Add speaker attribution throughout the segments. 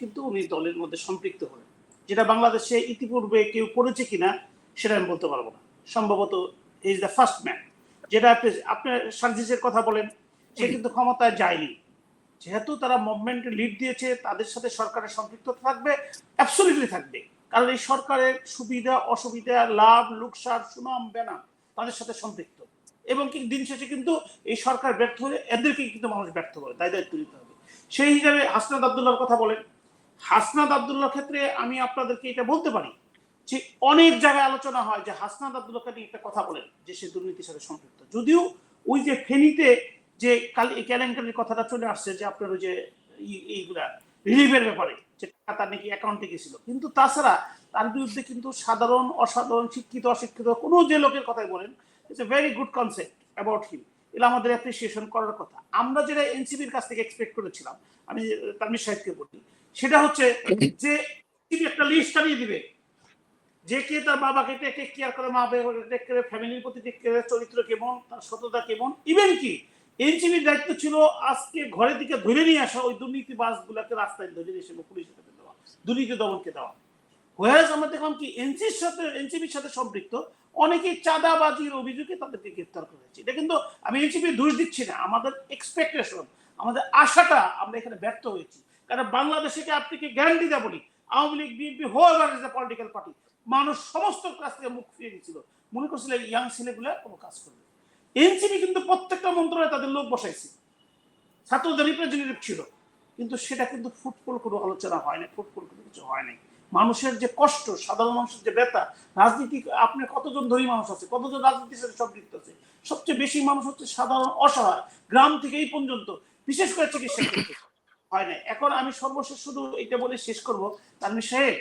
Speaker 1: কিন্তু উনি দলের মধ্যে সম্পৃক্ত হলেন যেটা বাংলাদেশে ইতিপূর্বে কেউ করেছে কিনা, সেটা আমি বলতে পারব না। সম্ভবত ইজ দ্য ফার্স্ট ম্যান যেটা আপনি সার্জিসের কথা বলেন, সে কিন্তু ক্ষমতায় যায়নি। যেহেতু তারা মুভমেন্টে লিড দিয়েছে, তাদের সাথে সরকারের সম্পৃক্ত থাকবে অ্যাবসলিটলি থাকবে। কারণ এই সরকারের সুবিধা, অসুবিধা, লাভ লুকসার সুনাম, বেনাম, তাদের সাথে সম্পৃক্ত। এবং কি দিন শেষে কিন্তু এই সরকার ব্যর্থ হলে এদেরকে কিন্তু মানুষ ব্যর্থ করে দায় দায়িত্ব নিতে হবে। সেই হিসাবে হাসনাদ আবদুল্লাহর কথা বলেন হাসনাদ আবদুল্লাহর ক্ষেত্রে আমি আপনাদেরকে এটা বলতে পারি যে অনেক জায়গায় আলোচনা হয় যে হাসনাদ আবদুল্লাহকে নিয়ে একটা কথা বলেন যে সে দুর্নীতির সাথে সম্পৃক্ত। যদিও ওই যে ফেনীতে যে কাল কেলেঙ্কারির কথাটা চলে আসছে যে আপনার ওই যে এইগুলা রিলিফের ব্যাপারে, যে তার নাকি অ্যাকাউন্টে গেছিল। কিন্তু তাছাড়া তার বিরুদ্ধে কিন্তু সাধারণ, অসাধারণ, শিক্ষিত, অশিক্ষিত কোনো যে লোকের কথাই বলেন it's a very good concept about him এটা আমাদের অ্যাপ্রিসিয়েশন করার কথা। আমরা যেটা এনসিবির কাছ থেকে এক্সপেক্ট করেছিলাম, আমি তামির সাহেবকে বলি সেটা হচ্ছে যে তিনি একটা লিস্ট আনিয়ে দিবে। যে কে তার বাবাকে টেক কেয়ার করে, মা বাবাকে টেক করে ফ্যামিলির প্রতি টেক করে, চরিত্র কেমন, তার সততা কেমন ইভেন কি এনসিবির দায়িত্ব ছিল আজকে ঘরের দিকে ধরে নিয়ে আসা ওই দুর্নীতি বাসগুলোকে রাস্তায় ধরে নিয়ে এসে পুলিশের হাতে দেওয়া, দুর্নীতি দমনকে দেওয়া। হোয়াজ আমরা দেখলাম কি এনসির সাথে এনসিবির সাথে সম্পৃক্ত, অনেকেই চাঁদাবাজির অভিযোগে তাদেরকে গ্রেপ্তার করেছে। এটা কিন্তু আমি এনসিবির দোষ দিচ্ছি না, আমাদের এক্সপেকটেশন আমাদের আশাটা আমরা এখানে ব্যর্থ হয়েছি। কারণ বাংলাদেশে আপনি কি গ্যারান্টি দেওয়া বলি Awami League, BNP where is the political party মানুষ সমস্ত কাছ থেকে মুখ ফিরে গেছিল মনে করছিল ইয়াং ছেলেগুলো কোনো কাজ করবে? এনসিপি কিন্তু প্রত্যেকটা মন্ত্রণালয়ে তাদের লোক বসাইছে। ছাত্রদের রিপ্রেজেন্টেটিভ ছিল। কিন্তু সেটা কিন্তু ফুটফল কোনো আলোচনা হয় না ফুটফল কোনো কিছু হয় নাই। মানুষের যে কষ্ট, সাধারণ মানুষের যে ব্যথা, রাজনীতি, আপনি কতজন ধনী মানুষ আছে, কতজন রাজনীতির সাথে সম্পৃক্ত আছে? সবচেয়ে বেশি মানুষ হচ্ছে সাধারণ অসহায়, গ্রাম থেকে এই পর্যন্ত, বিশেষ করে চিকিৎসা ক্ষেত্রে। হয় না এখন আমি সর্বশেষ শুধু এটা বলে শেষ করব। তানভীর সাহেব,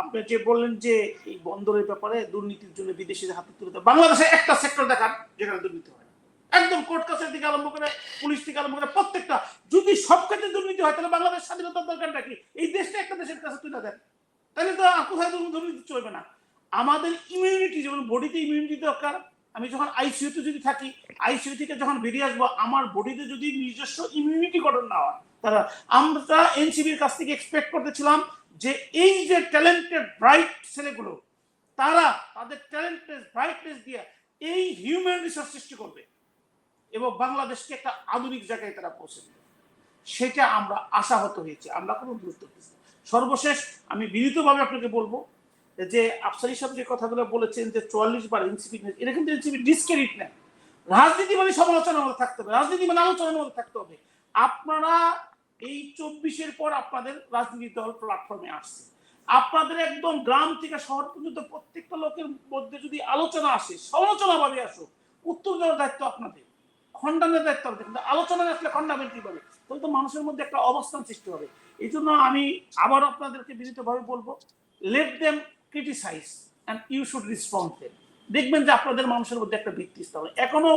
Speaker 1: আপনি যে বললেন যে এই বন্দরের ব্যাপারে দুর্নীতির জন্য বিদেশিদের হাতে তুলে দেওয়া। বাংলাদেশে একটা সেক্টর দেখান যেখানে দুর্নীতি হয় একদম কোর্ট কাছের দিকে আরম্ভ করে পুলিশ থেকে আরম্ভ করে প্রত্যেকটা, যদি সব ক্ষেত্রে দুর্নীতি হয়, তাহলে বাংলাদেশ স্বাধীনতার দরকারটা কি? এই দেশটা একটা দেশের কাছে তুলে দেন। তাহলে তো কোথায় দুর্নীতি চলবে না। আমাদের ইমিউনিটি যেমন বডিতে ইমিউনিটি দরকার, আমি যখন আইসিইউতে যদি থাকি আইসিইউ থেকে যখন বেরিয়ে আসব, আমার বডিতে যদি নিজস্ব ইমিউনিটি গঠন না হয় তারা, আমরা এনসিবির কাছ থেকে এক্সপেক্ট করতেছিলাম যে এই যে ট্যালেন্টেড ব্রাইট ছেলেগুলো, তারা তাদের ট্যালেন্টেড ব্রাইটনেস দিয়ে এই হিউম্যান রিসোর্স সৃষ্টি করবে। এবং বাংলাদেশকে একটা আধুনিক জায়গায় তারা পৌঁছে দেবে। সেটা আমরা আশাহত হয়েছে, আমরা কোনো গুরুত্ব দিচ্ছি সর্বশেষ আমি বিনীতভাবে আপনাকে বলব যে আফসারি সাহেব যে কথাগুলো বলেছেন যে চুয়াল্লিশ বার এনসিপি এটা কিন্তু এনসিপি ডিসক্রেডিট নেয় রাজনীতি মানে সমালোচনার মধ্যে থাকতে হবে, রাজনীতি মানে আলোচনার মধ্যে থাকতে হবে। আপনারা এই চব্বিশের পর আপনাদের রাজনীতি দল প্ল্যাটফর্মে আসছে। আপনাদের একদম গ্রাম থেকে শহর পর্যন্ত প্রত্যেকটা লোকের মধ্যে যদি আলোচনা আসে, সমালোচনা ভাবে আসুক, উত্তর দেওয়ার দায়িত্ব আপনাদের। খণ্ডনের দায়িত্ব আপনাদের কিন্তু আলোচনা আসলে খণ্ডাবেন কীভাবে তাহলে তো মানুষের মধ্যে একটা অবস্থান সৃষ্টি হবে। এই জন্য আমি আবার আপনাদেরকে বিনীতভাবে বলব let them criticise and you should respond them দেখবেন যে আপনাদের মানুষের মধ্যে একটা ভিত্তি স্থাপন। এখনও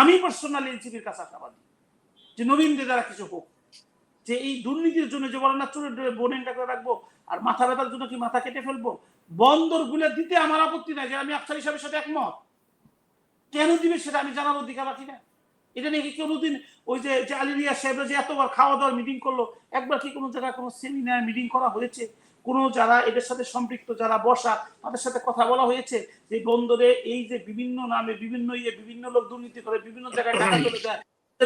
Speaker 1: আমি পার্সোনালি এনসিপির কাছে আশাবাদী যে নবীন যে দ্বারা কিছু হোক যে এই দুর্নীতির জন্য যে বলেন না চুরে বোনেনটা করে রাখব, আর মাথা ব্যথার জন্য কি মাথা কেটে ফেলব? বন্দরগুলো দিতে আমার আপত্তি নাই যে আমি আফসার হিসাবের সাথে একমত। কেন দিবে সেটা আমি জানার অধিকার রাখি না। এটা নাকি কোনোদিন ওই যে যে আলিরিয়া সাহেবরা যে এতবার খাওয়া দাওয়ার মিটিং করল, একবার কি কোনো জায়গায় কোনো সেমিনার মিটিং করা হয়েছে? কোনো যারা এদের সাথে সম্পৃক্ত, যারা বসা, তাদের সাথে কথা বলা হয়েছে যে বন্দরে এই যে বিভিন্ন নামে বিভিন্ন ইয়ে বিভিন্ন লোক দুর্নীতি করে, বিভিন্ন জায়গায় টাকা চলে যায়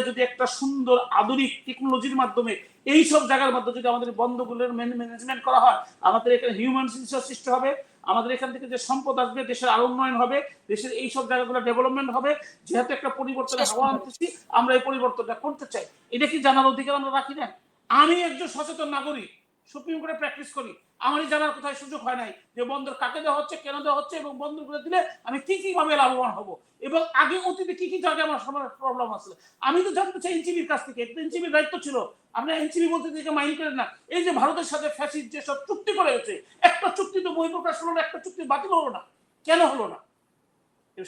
Speaker 1: যদি একটা সুন্দর আধুনিক টেকনোলজির মাধ্যমে এই সব জায়গার মাধ্যমে যদি আমাদের বন্ধগুলোর ম্যানেজমেন্ট করা হয় আমাদের এখানে হিউম্যান রিসোর্স সৃষ্টি হবে আমাদের এখান থেকে যে সম্পদ আসবে দেশের আরও উন্নয়ন হবে দেশের এই সব জায়গাগুলো ডেভেলপমেন্ট হবে যেহেতু একটা পরিবর্তনের হাওয়া আনতেছি আমরা এই পরিবর্তনটা করতে চাই। এটা কি জানার অধিকার আমরা রাখি না? আমি একজন সচেতন নাগরিক সুপ্রিম কোর্টে প্র্যাকটিস করি। আমারই জানার কোথায় সুযোগ হয় নাই যে বন্দর কাকে দেওয়া হচ্ছে, কেন দেওয়া হচ্ছে এবং বন্দরগুলো দিলে আমি কি কি ভাবে লাভবান হব। এবং আগে অতীতে কি কি জায়গায় আমার সময় প্রবলেম আসলে আমি তো জানতে চাই এনসিবির কাছ থেকে এনসিবির দায়িত্ব ছিল। আমরা এনসিবি বলতে দিকে মাইন্ড করেন না। এই যে ভারতের সাথে ফ্যাসিস যেসব চুক্তি করে গেছে একটা চুক্তি তো বই প্রকাশ হলো না, একটা চুক্তি বাতিল হলো না। কেন হলো না?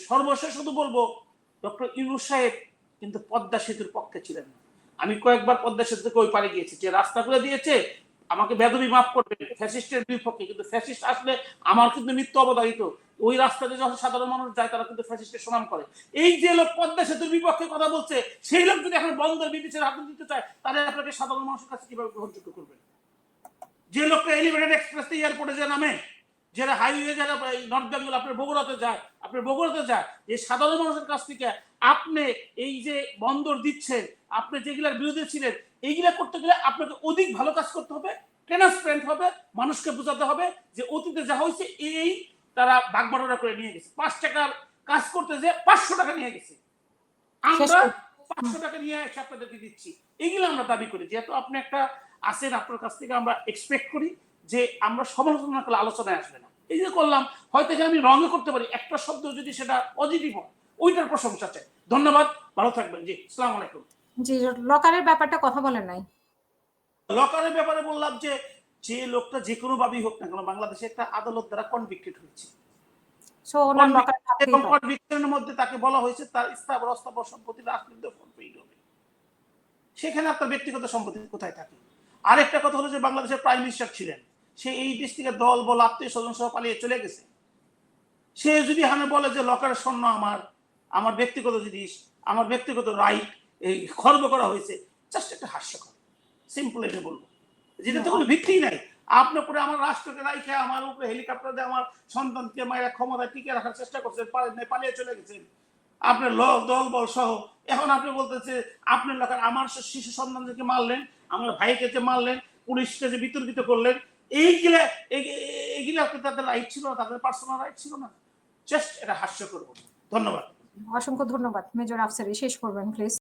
Speaker 1: সর্বশেষ শুধু বলব, ডক্টর ইউনুস সাহেব কিন্তু পদ্মা সেতুর পক্ষে ছিলেন না। আমি কয়েকবার পদ্মা সেতুকে ওই পারে গিয়েছি, যে রাস্তাগুলো দিয়েছে আমাকে বেদবি মাফ করবেন ফ্যাসিস্টের বিপক্ষে, কিন্তু ফ্যাসিস্ট আসলে আমার কিন্তু নিত্য অবদায়িত ওই রাস্তাতে যখন সাধারণ মানুষ যায়, তারা কিন্তু ফ্যাসিস্টের সুনাম করে। এই যে লোক পদ্মা সেতুর বিপক্ষে কথা বলছে, সেই লোক যদি এখন বন্দর বিদেশের হাতে দিতে চায়, তাহলে আপনাকে সাধারণ মানুষের কাছে কীভাবে গ্রহণযোগ্য করবেন যে লোকটা এলিভেটেড এক্সপ্রেস এয়ারপোর্টে যে নামে যারা হাইওয়ে যারা নর্থ বেঙ্গল আপনার বগুড়াতে যায়, আপনার বগুড়াতে যায়, এই সাধারণ মানুষের কাছ থেকে আপনি এই যে বন্দর দিচ্ছেন, আপনি যেগুলার বিরোধী ছিলেন এইগুলা করতে গেলে আপনাকে অধিক ভালো কাজ করতে হবে ট্রান্সপারেন্ট হবে মানুষকে বোঝাতে হবে যে অতীতে যা হয়েছে এই তারা বাগবাড়া করে নিয়ে গেছে। পাঁচ টাকার কাজ করতে যে পাঁচশো টাকা নিয়ে গেছে। আমরা পাঁচশো টাকা নিয়ে এসে আপনাদেরকে দিচ্ছি। এগুলো আমরা দাবি করি। যেহেতু আপনি একটা আসেন আপনার কাছ থেকে আমরা এক্সপেক্ট করি যে আমরা সমালোচনা করলে আলোচনায় আসবে না। এই যে করলাম হয়তো এখানে আমি রঙে করতে পারি। একটা শব্দ যদি সেটা পজিটিভ হয় ওইটার প্রশংসা চাই। ধন্যবাদ। ভালো থাকবেন। জি সালাম আলাইকুম।
Speaker 2: জি লকারের ব্যাপারটা কথা বলেন নাই।
Speaker 1: লকারের ব্যাপারে বললাম যে যে লোকটা যে কোনো ভাবেই হোক না কেন বাংলাদেশে একটা আদালত দ্বারা কনভিক্টেড হয়েছে।
Speaker 2: সো ওনার লকার
Speaker 1: কনভিকশনের মধ্যে তাকে বলা হয়েছে তার স্থাবর অস্থাবর সম্পত্তি হবে। সেখানে আপনার ব্যক্তিগত সম্পত্তি কোথায় থাকে? আরেকটা কথা হলো যে বাংলাদেশের প্রাইম মিনিস্টার ছিলেন। সে এই দেশ থেকে দল বল আত্মীয় স্বজন সহ পালিয়ে চলে গেছে। সে যদি হানে বলে যে লকারের স্বর্ণ আমার আমার ব্যক্তিগত জিনিস আমার ব্যক্তিগত রাইট এই খর্ব করা হয়েছে জাস্ট একটা হাস্যকর। সিম্পল এটা বলব। যেটা তো কোনো ভিত্তি নাই। আপনার উপরে আমার রাষ্ট্রকে রাইখে, আমার উপরে হেলিকপ্টার দিয়ে আমার সন্তানকে মায়ের ক্ষমতায় টিকে রাখার চেষ্টা করছেন পারেন নাই, পালিয়ে চলে গেছেন আপনার লোক দল, বল সহ। এখন আপনি বলতেছে, আপনার লোকের আমার শিশু সন্তানদেরকে মারলেন, আমার ভাইকে যে মারলেন, পুলিশকে যে বিতর্কিত করলেন, এইগুলা এই- এই- এইগুলা তাদের রাইট ছিল না, তাদের পার্সোনাল রাইট ছিল না। জাস্ট এটা হাস্য করব ধন্যবাদ।
Speaker 2: অসংখ্য ধন্যবাদ। মেজর আফসারি, শেষ করবেন প্লিজ